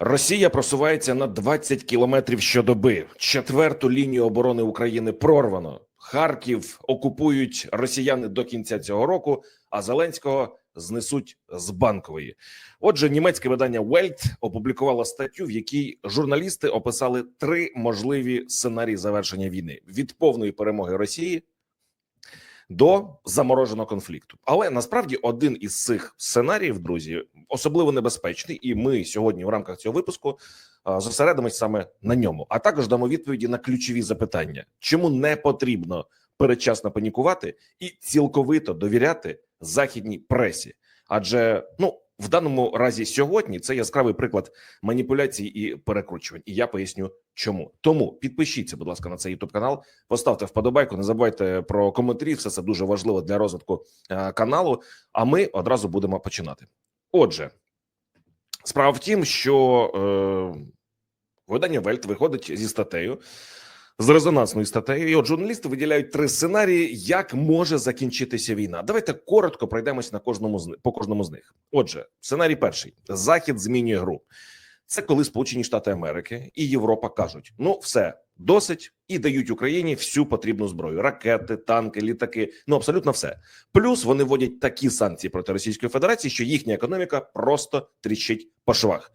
Росія просувається на 20 кілометрів щодоби. Четверту лінію оборони України прорвано. Харків окупують росіяни до кінця цього року, а Зеленського знесуть з банкової. Отже, німецьке видання Welt опублікувало статтю, в якій журналісти описали три можливі сценарії завершення війни: від повної перемоги Росії до замороженого конфлікту. Але насправді один із цих сценаріїв, друзі, особливо небезпечний, і ми сьогодні в рамках цього випуску зосередимось саме на ньому. А також дамо відповіді на ключові запитання, чому не потрібно передчасно панікувати і цілковито довіряти західній пресі, адже ну. В даному разі сьогодні це яскравий приклад маніпуляцій і перекручувань, і я поясню, чому. Тому підпишіться, будь ласка, на цей youtube канал, поставте вподобайку. Не забувайте про коментарі. Все це дуже важливо для розвитку е, каналу. А ми одразу будемо починати. Отже, справа в тім, що е, видання Вельт виходить зі статтею. З резонансною статтею, і от журналісти виділяють три сценарії, як може закінчитися війна. Давайте коротко пройдемось на кожному з по кожному з них. Отже, сценарій перший: Захід змінює гру. Це коли Сполучені Штати Америки і Європа кажуть: ну все досить, і дають Україні всю потрібну зброю: ракети, танки, літаки. Ну абсолютно все. Плюс вони вводять такі санкції проти Російської Федерації, що їхня економіка просто тріщить по швах.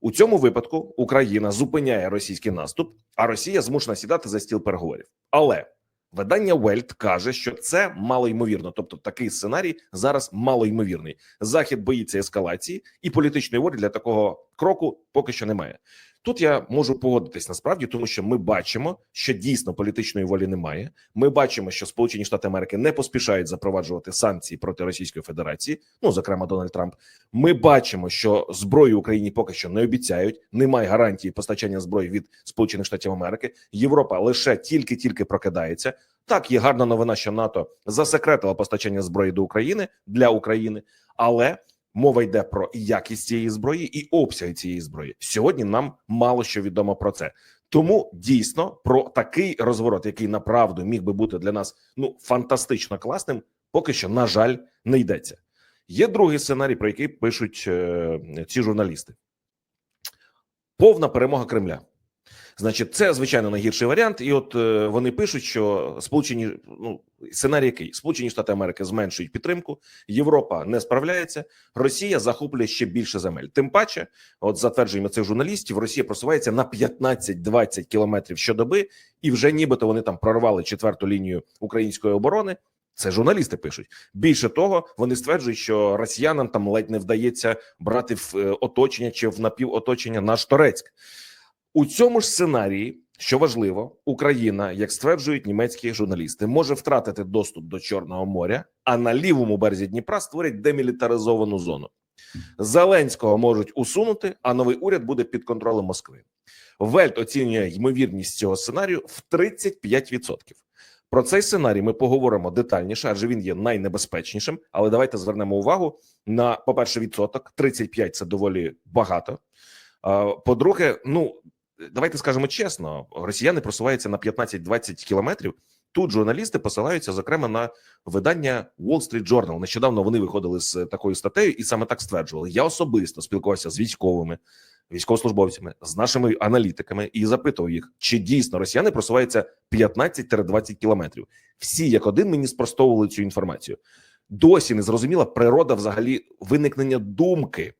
У цьому випадку Україна зупиняє російський наступ, а Росія змушена сідати за стіл переговорів. Але видання Welt каже, що це малоймовірно. Тобто, такий сценарій зараз малоймовірний. Захід боїться ескалації, і політичної волі для такого кроку поки що немає. Тут я можу погодитись насправді, тому що ми бачимо, що дійсно політичної волі немає. Ми бачимо, що Сполучені Штати Америки не поспішають запроваджувати санкції проти Російської Федерації. Ну зокрема, Дональд Трамп. Ми бачимо, що зброю Україні поки що не обіцяють. Немає гарантії постачання зброї від Сполучених Штатів Америки. Європа лише тільки-тільки прокидається. Так, є гарна новина, що НАТО засекретило постачання зброї до України для України, але мова йде про якість цієї зброї і обсяги цієї зброї. Сьогодні нам мало що відомо про це. Тому дійсно про такий розворот, який направду міг би бути для нас ну фантастично класним, поки що на жаль не йдеться. Є другий сценарій, про який пишуть е, ці журналісти: повна перемога Кремля. Значить, це звичайно найгірший варіант, і от е, вони пишуть, що сполучені ну сценарій який Сполучені Штати Америки зменшують підтримку, Європа не справляється, Росія захоплює ще більше земель. Тим паче, от затверджуємо цих журналістів, Росія просувається на 15-20 кілометрів щодоби, і вже нібито вони там прорвали четверту лінію української оборони. Це журналісти пишуть. Більше того, вони стверджують, що росіянам там ледь не вдається брати в е, оточення чи в напівоточення наш Торецьк. У цьому ж сценарії, що важливо, Україна, як стверджують німецькі журналісти, може втратити доступ до Чорного моря, а на лівому березі Дніпра створять демілітаризовану зону. Зеленського можуть усунути, а новий уряд буде під контролем Москви. Вельт оцінює ймовірність цього сценарію в 35%. Про цей сценарій ми поговоримо детальніше, адже він є найнебезпечнішим. Але давайте звернемо увагу на, по-перше, відсоток 35 – це доволі багато. По-друге, ну давайте скажемо чесно: росіяни просуваються на 15-20 кілометрів. Тут журналісти посилаються зокрема на видання Wall Street Journal. Нещодавно вони виходили з такою статтею і саме так стверджували. Я особисто спілкувався з військовими, військовослужбовцями, з нашими аналітиками і запитував їх, чи дійсно росіяни просуваються 15-20 кілометрів. Всі як один мені спростовували цю інформацію. Досі не зрозуміла природа взагалі виникнення думки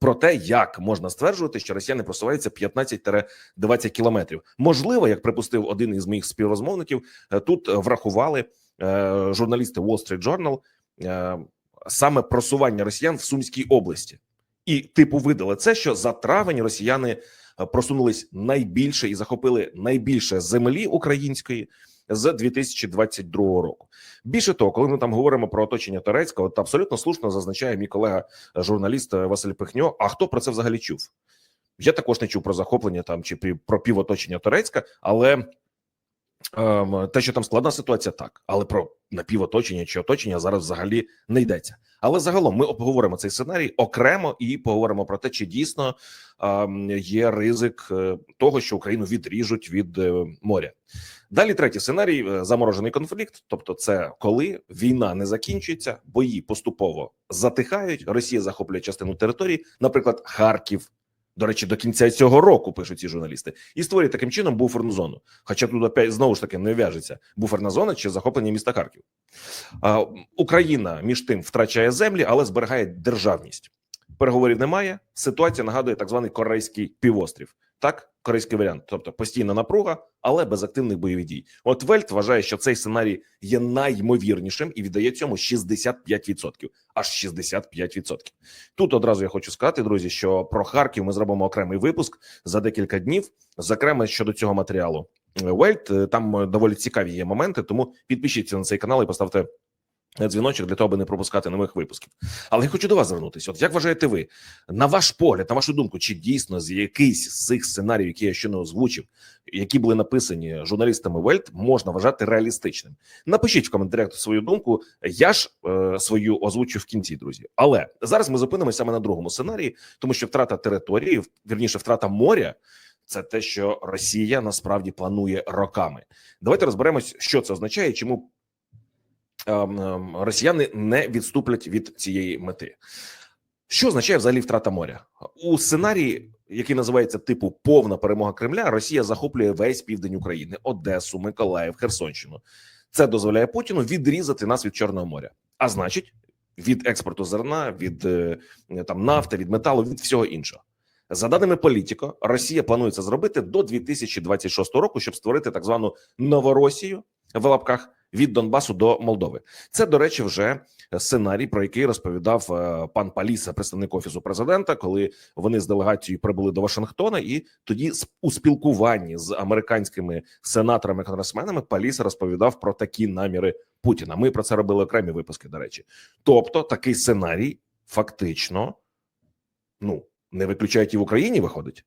про те, як можна стверджувати, що росіяни просуваються 15-20 кілометрів. Можливо, як припустив один із моїх співрозмовників, е, тут врахували е, журналісти Wall Street Journal е, саме просування росіян в Сумській області, і типу видали це, що за травень росіяни просунулись найбільше і захопили найбільше землі української з 2022 року. Більше того, коли ми там говоримо про оточення Турецького, то абсолютно слушно зазначає мій колега е, журналіст е, Василь Пихньо. А хто про це взагалі чув? Я також не чув про захоплення там чи про півоточення Турецька, але ем, те, що там складна ситуація, так але про напівоточення чи оточення зараз взагалі не йдеться. Але загалом ми обговоримо цей сценарій окремо і поговоримо про те, чи дійсно ем, є ризик е, того, що Україну відріжуть від е, моря. Далі третій сценарій е, заморожений конфлікт. Тобто, це коли війна не закінчується, бої поступово затихають. Росія захоплює частину території, наприклад, Харків. До речі, до кінця цього року пишуть ці журналісти, і створює таким чином буферну зону. Хоча тут опять знову ж таки не в'яжеться буферна зона чи захоплення міста Харків. А, Україна між тим втрачає землі, але зберігає державність. Переговорів немає. Ситуація нагадує так званий корейський півострів. Так, корейський варіант, тобто постійна напруга, але без активних бойових дій. От Вельт вважає, що цей сценарій є найймовірнішим і віддає цьому 65%. Аж 65%. Тут одразу я хочу сказати, друзі, що про Харків ми зробимо окремий випуск за декілька днів. Зокрема, щодо цього матеріалу. Вельт е, там е, доволі цікаві є моменти, тому підпишіться на цей канал і поставте дзвіночок для того, аби не пропускати нових випусків. Але я хочу до вас звернутися. От як вважаєте ви, на ваш погляд, на вашу думку, чи дійсно з якийсь з цих сценаріїв, які я ще не озвучив, які були написані журналістами Вельт, можна вважати реалістичним? Напишіть в коментарях свою думку. Я ж е, свою озвучу в кінці, друзі. Але зараз ми зупинимося саме на другому сценарії, тому що втрата території, вірніше, втрата моря. Це те, що Росія насправді планує роками. Давайте розберемось, що це означає, чому росіяни не відступлять від цієї мети. Що означає взагалі втрата моря у сценарії, який називається типу повна перемога Кремля? Росія захоплює весь південь України, Одесу, Миколаїв, Херсонщину. Це дозволяє Путіну відрізати нас від Чорного моря, а значить, від експорту зерна, від е, там нафти, від металу, від всього іншого. За даними Політіко, Росія планує це зробити до 2026 року, щоб створити так звану Новоросію в лапках від Донбасу до Молдови. Це, до речі, вже сценарій, про який розповідав е, пан Паліса, представник офісу президента, коли вони з делегацією прибули до Вашингтона, і тоді у спілкуванні з американськими сенаторами конгресменами Паліса розповідав про такі наміри Путіна. Ми про це робили окремі випуски. До речі, тобто такий сценарій фактично ну не виключають і в Україні. Виходить.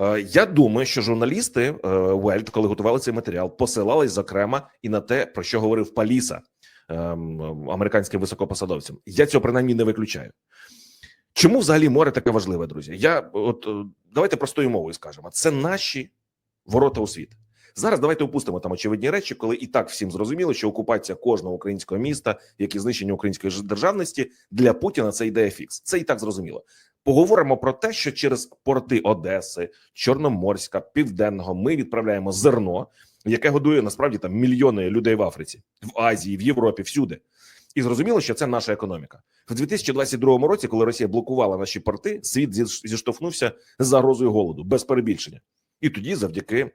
Е, Я думаю, що журналісти Вельт, коли готували цей матеріал, посилались зокрема і на те, про що говорив Паліса ем, американським високопосадовцям. Я цього принаймні не виключаю. Чому взагалі море таке важливе, друзі? Я от е, давайте простою мовою скажемо: це наші ворота у світ. Зараз давайте опустимо там очевидні речі, коли і так всім зрозуміло, що окупація кожного українського міста, як і знищення української державності для Путіна це ідея фікс. Це і так зрозуміло. Поговоримо про те, що через порти Одеси, Чорноморська, Південного ми відправляємо зерно, яке годує насправді там мільйони людей в Африці, в Азії, в Європі, всюди. І зрозуміло, що це наша економіка в 2022 році, коли Росія блокувала наші порти, світ зіш- зіштовхнувся загрозою голоду без перебільшення, і тоді, завдяки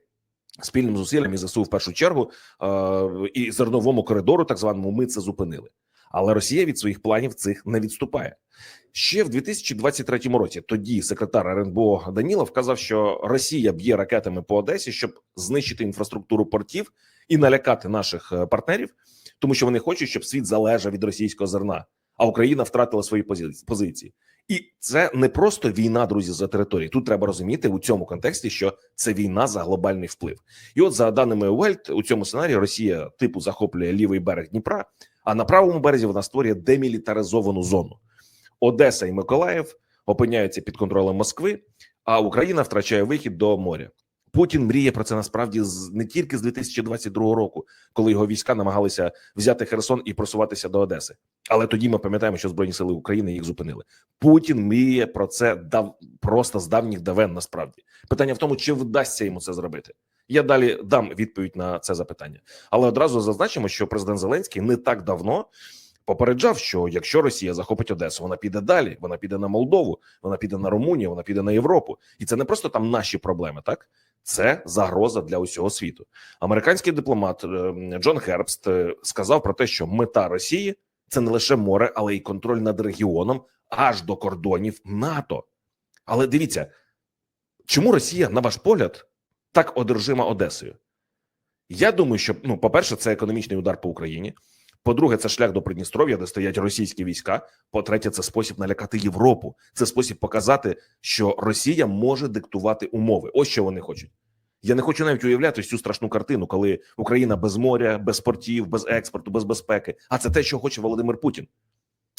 спільним зусиллям і ЗСУ в першу чергу е- і зерновому коридору, так званому, ми це зупинили. Але Росія від своїх планів цих не відступає. Ще в 2023 році тоді секретар РНБО Данілов казав, що Росія б'є ракетами по Одесі, щоб знищити інфраструктуру портів і налякати наших е, партнерів, тому що вони хочуть, щоб світ залежав від російського зерна, а Україна втратила свої позиції. І це не просто війна, друзі, за території. Тут треба розуміти у цьому контексті, що це війна за глобальний вплив. І от за даними Уельт, у цьому сценарії Росія типу захоплює лівий берег Дніпра, а на правому березі вона створює демілітаризовану зону. Одеса і Миколаїв опиняються під контролем Москви, а Україна втрачає вихід до моря. Путін мріє про це насправді з не тільки з 2022 року, коли його війська намагалися взяти Херсон і просуватися до Одеси. Але тоді ми пам'ятаємо, що збройні сили України їх зупинили. Путін мріє про це дав просто з давніх давен. Насправді питання в тому, чи вдасться йому це зробити. Я далі дам відповідь на це запитання, але одразу зазначимо, що президент Зеленський не так давно попереджав, що якщо Росія захопить Одесу, вона піде далі, вона піде на Молдову, вона піде на Румунію, вона піде на Європу, і це не просто там наші проблеми, так це загроза для усього світу. Американський дипломат е, Джон Гербст е, сказав про те, що мета Росії це не лише море, але й контроль над регіоном аж до кордонів НАТО. Але дивіться, чому Росія, на ваш погляд, так одержима Одесою? Я думаю, що ну, по-перше, це економічний удар по Україні. По-друге, це шлях до Придністров'я, де стоять російські війська. По-третє, це спосіб налякати Європу. Це спосіб показати, що Росія може диктувати умови. Ось що вони хочуть. Я не хочу навіть уявляти цю страшну картину, коли Україна без моря, без портів, без експорту, без безпеки. А це те, що хоче Володимир Путін.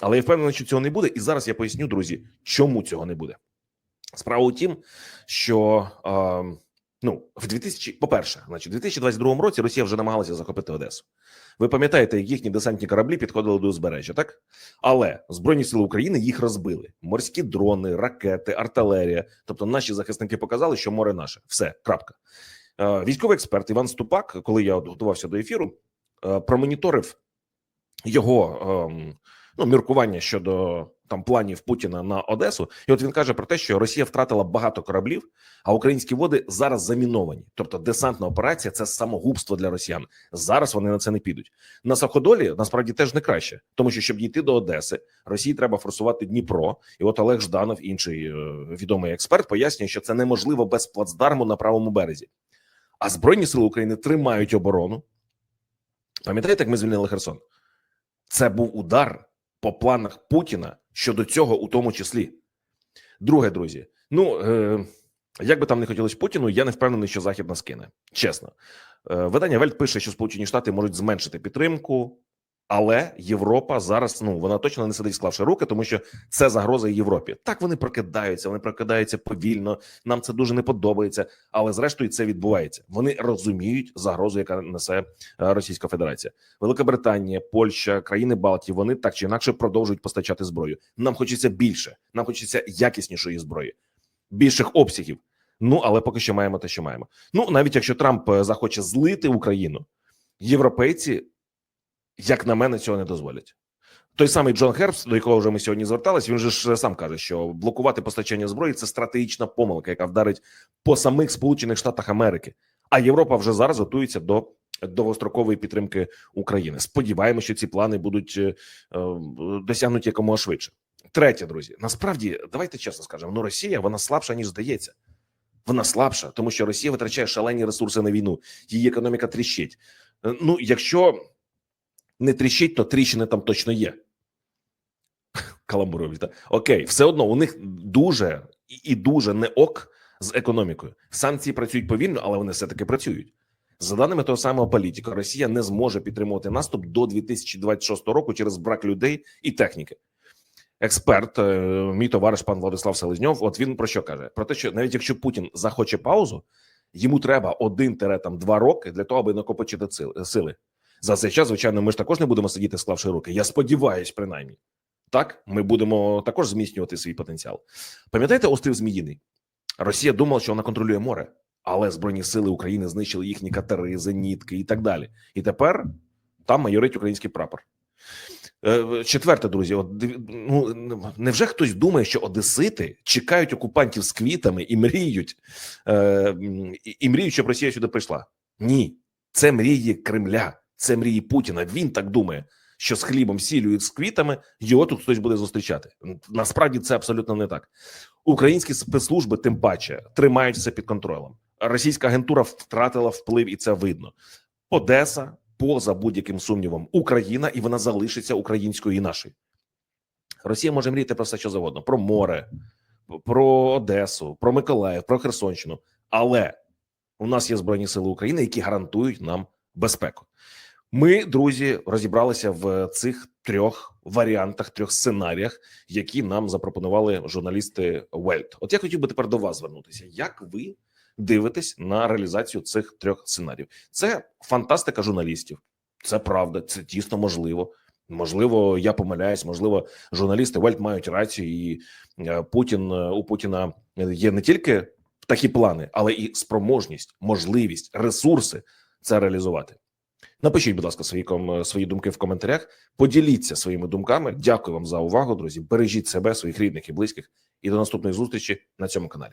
Але я впевнений, що цього не буде. І зараз я поясню, друзі, чому цього не буде. Справа у тім, що е, Ну, в 2000, по-перше, значить, у 2022 році Росія вже намагалася захопити Одесу. Ви пам'ятаєте, як їхні десантні кораблі підходили до узбережжя, так? Але Збройні сили України їх розбили: морські дрони, ракети, артилерія. Тобто, наші захисники показали, що море наше. Все, крапка. Е, Військовий експерт Іван Ступак, коли я от готувався до ефіру, е, промоніторив його ем, ну, міркування щодо там планів Путіна на Одесу. І от він каже про те, що Росія втратила багато кораблів, а українські води зараз заміновані. Тобто, десантна операція це самогубство для росіян. Зараз вони на це не підуть. На Саходолі насправді теж не краще, тому що щоб дійти до Одеси, Росії треба форсувати Дніпро. І от Олег Жданов, інший е, відомий експерт, пояснює, що це неможливо без плацдарму на правому березі. А збройні сили України тримають оборону. Пам'ятаєте, як ми звільнили Херсон? Це був удар по планах Путіна щодо цього, у тому числі. Друге, друзі. Ну е, як би там не хотілося Путіну, я не впевнений, що Захід нас кине. Чесно, е, видання Вельт пише, що Сполучені Штати можуть зменшити підтримку, але Європа зараз ну вона точно не сидить, склавши руки, тому що це загроза Європі. Так вони прокидаються, вони прокидаються повільно. Нам це дуже не подобається, але зрештою це відбувається. Вони розуміють загрозу, яка несе е, Російська Федерація. Велика Британія, Польща, країни Балтії. Вони так чи інакше продовжують постачати зброю. Нам хочеться більше, нам хочеться якіснішої зброї, більших обсягів. Ну але поки що маємо те, що маємо. Ну навіть якщо Трамп е, захоче злити Україну, європейці, як на мене, цього не дозволять. Той самий Джон Гербс, до якого вже ми сьогодні звертались, він же ж сам каже, що блокувати постачання зброї це стратегічна помилка, яка вдарить по самих Сполучених Штатах Америки. А Європа вже зараз готується до довгострокової підтримки України. Сподіваємося, що ці плани будуть е, е, досягнуті якомога швидше. Третє, друзі, насправді давайте чесно скажемо: ну Росія вона слабша ніж здається. Вона слабша, тому що Росія витрачає шалені ресурси на війну. Її економіка тріщить. Е, Ну, якщо не тріщить, то тріщини там точно є. Каламбурові. Та окей, все одно у них дуже і- дуже не ок з економікою. Санкції працюють повільно, але вони все таки працюють. За даними того самого політика, Росія не зможе підтримувати наступ до 2026 року через брак людей і техніки. Експерт, е, мій товариш пан Владислав Селезньов, от він про що каже? Про те, що навіть якщо Путін захоче паузу, йому треба один-два роки для того, аби накопичити сили. За цей час, звичайно, ми ж також не будемо сидіти, склавши руки. Я сподіваюсь, принаймні. Так, ми будемо також зміцнювати свій потенціал. Пам'ятаєте острів Зміїний? Росія думала, що вона контролює море, але Збройні сили України знищили їхні катери, зенітки і так далі. І тепер там майорить український прапор. Е, Четверте, друзі, от ну невже хтось думає, що одесити чекають окупантів з квітами і мріють, е, і мріють, щоб Росія сюди прийшла? Ні, це мрії Кремля, це мрії Путіна. Він так думає, що з хлібом, сіллю і з квітами його тут хтось буде зустрічати. Насправді це абсолютно не так. Українські спецслужби, тим паче, тримають все під контролем. Російська агентура втратила вплив, і це видно. Одеса поза будь-яким сумнівом Україна, і вона залишиться українською і нашою. Росія може мріяти про все, що завгодно: про море, про Одесу, про Миколаїв, про Херсонщину. Але у нас є збройні сили України, які гарантують нам безпеку. Ми, друзі, розібралися в цих трьох варіантах, трьох сценаріях, які нам запропонували журналісти Вельт. От я хотів би тепер до вас звернутися. Як ви дивитесь на реалізацію цих трьох сценаріїв? Це фантастика журналістів. Це правда, це дійсно можливо. Можливо, я помиляюсь. Можливо, журналісти Вельт мають рацію, і е, Путін е, у Путіна є не тільки такі плани, але і спроможність, можливість, ресурси це реалізувати. Напишіть, будь ласка, свої свої думки в коментарях. Поділіться своїми думками. Дякую вам за увагу, друзі. Бережіть себе, своїх рідних і близьких. І до наступної зустрічі на цьому каналі.